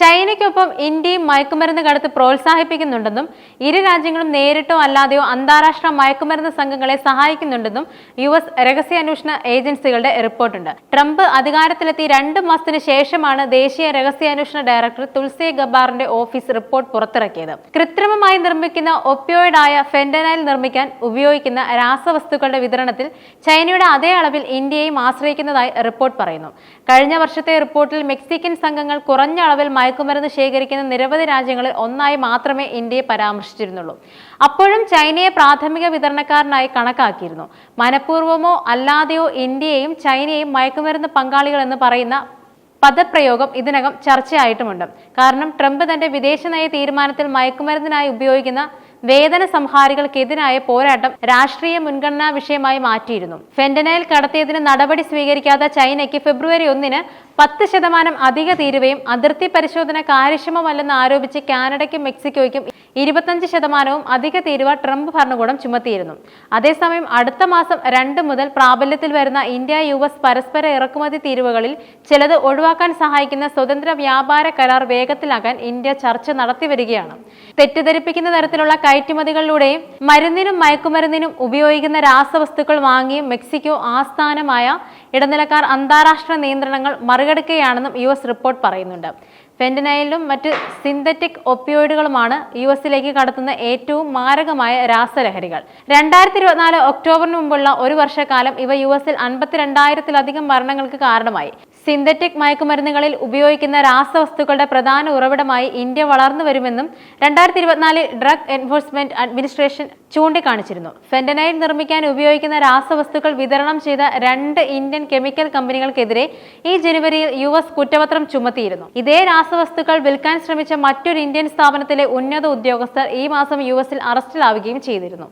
ചൈനയ്ക്കൊപ്പം ഇന്ത്യയും മയക്കുമരുന്ന് കടത്ത് പ്രോത്സാഹിപ്പിക്കുന്നുണ്ടെന്നും ഇരു രാജ്യങ്ങളും നേരിട്ടോ അല്ലാതെയോ അന്താരാഷ്ട്ര മയക്കുമരുന്ന് സംഘങ്ങളെ സഹായിക്കുന്നുണ്ടെന്നും യു എസ് രഹസ്യാന്വേഷണ ഏജൻസികളുടെ റിപ്പോർട്ടുണ്ട്. ട്രംപ് അധികാരത്തിലെത്തി രണ്ട് മാസത്തിന് ശേഷമാണ് ദേശീയ രഹസ്യാന്വേഷണ ഡയറക്ടർ തുൾസി ഗബാറിന്റെ ഓഫീസ് റിപ്പോർട്ട് പുറത്തിറക്കിയത്. കൃത്രിമമായി നിർമ്മിക്കുന്ന ഒപ്പിയോയിഡായ ഫെന്റനൈൽ നിർമ്മിക്കാൻ ഉപയോഗിക്കുന്ന രാസവസ്തുക്കളുടെ വിതരണത്തിൽ ചൈനയുടെ അതേ അളവിൽ ഇന്ത്യയും ആശ്രയിക്കുന്നതായി റിപ്പോർട്ട് പറയുന്നു. കഴിഞ്ഞ വർഷത്തെ റിപ്പോർട്ടിൽ മെക്സിക്കൻ സംഘങ്ങൾ കുറഞ്ഞ അളവിൽ മയക്കുമരുന്ന് ശേഖരിക്കുന്ന നിരവധി രാജ്യങ്ങളിൽ ഒന്നായി മാത്രമേ ഇന്ത്യയെ പരാമർശിച്ചിരുന്നുള്ളൂ. അപ്പോഴും ചൈനയെ പ്രാഥമിക വിതരണക്കാരനായി കണക്കാക്കിയിരുന്നു. മനഃപൂർവമോ അല്ലാതെയോ ഇന്ത്യയെയും ചൈനയെയും മയക്കുമരുന്ന് പങ്കാളികൾ എന്ന് പറയുന്ന പദപ്രയോഗം ഇതിനകം ചർച്ചയായിട്ടുമുണ്ട്. കാരണം ട്രംപ് തന്റെ വിദേശനയ തീരുമാനത്തിൽ മയക്കുമരുന്നിനായി ഉപയോഗിക്കുന്ന വേതന സംഹാരികൾക്കെതിരായ പോരാട്ടം രാഷ്ട്രീയ മുൻഗണനാ വിഷയമായി മാറ്റിയിരുന്നു. ഫെന്റനൈൽ കടത്തിയതിന് നടപടി സ്വീകരിക്കാത്ത ചൈനയ്ക്ക് ഫെബ്രുവരി ഒന്നിന് പത്ത് ശതമാനം അധിക തീരുവയും അതിർത്തി പരിശോധന കാര്യക്ഷമമല്ലെന്ന് ആരോപിച്ച് കാനഡയ്ക്കും മെക്സിക്കോയ്ക്കും ഇരുപത്തഞ്ച് ശതമാനവും അധിക തീരുവ ട്രംപ് ഭരണകൂടം ചുമത്തിയിരുന്നു. അതേസമയം അടുത്ത മാസം രണ്ട് മുതൽ പ്രാബല്യത്തിൽ വരുന്ന ഇന്ത്യ യു എസ് പരസ്പര ഇറക്കുമതി തീരുവകളിൽ ചിലത് ഒഴിവാക്കാൻ സഹായിക്കുന്ന സ്വതന്ത്ര വ്യാപാര കരാർ വേഗത്തിലാക്കാൻ ഇന്ത്യ ചർച്ച നടത്തിവരികയാണ്. തെറ്റിദ്ധരിപ്പിക്കുന്ന തരത്തിലുള്ള കയറ്റുമതികളിലൂടെയും മരുന്നിനും മയക്കുമരുന്നിനും ഉപയോഗിക്കുന്ന രാസവസ്തുക്കൾ വാങ്ങിയും മെക്സിക്കോ ആസ്ഥാനമായ ഇടനിലക്കാർ അന്താരാഷ്ട്ര നിയന്ത്രണങ്ങൾ മറികടക്കുകയാണെന്നും യു എസ് റിപ്പോർട്ട് പറയുന്നുണ്ട്. ഫെന്റനൈലും മറ്റ് സിന്തറ്റിക് ഒപ്പിയോയിഡുകളുമാണ് യു എസിലേക്ക് കടത്തുന്ന ഏറ്റവും മാരകമായ രാസലഹരികൾ. രണ്ടായിരത്തി ഇരുപത്തിനാല് ഒക്ടോബറിന് മുമ്പുള്ള ഒരു വർഷക്കാലം ഇവ യു എസിൽ അൻപത്തിരണ്ടായിരത്തിലധികം മരണങ്ങൾക്ക് കാരണമായി. സിന്തറ്റിക് മയക്കുമരുന്നുകളിൽ ഉപയോഗിക്കുന്ന രാസവസ്തുക്കളുടെ പ്രധാന ഉറവിടമായി ഇന്ത്യ വളർന്നു വരുമെന്നും രണ്ടായിരത്തി ഇരുപത്തിനാലിൽ ഡ്രഗ് എൻഫോഴ്സ്മെന്റ് അഡ്മിനിസ്ട്രേഷൻ ചൂണ്ടിക്കാണിച്ചിരുന്നു. ഫെന്റനൈൽ നിർമ്മിക്കാൻ ഉപയോഗിക്കുന്ന രാസവസ്തുക്കൾ വിതരണം ചെയ്ത രണ്ട് ഇന്ത്യൻ കെമിക്കൽ കമ്പനികൾക്കെതിരെ ഈ ജനുവരിയിൽ യു എസ് കുറ്റപത്രം ചുമത്തിയിരുന്നു. ഇതേ രാസവസ്തുക്കൾ വിൽക്കാൻ ശ്രമിച്ച മറ്റൊരു ഇന്ത്യൻ സ്ഥാപനത്തിലെ ഉന്നത ഉദ്യോഗസ്ഥർ ഈ മാസം യു എസിൽ അറസ്റ്റിലാവുകയും ചെയ്തിരുന്നു.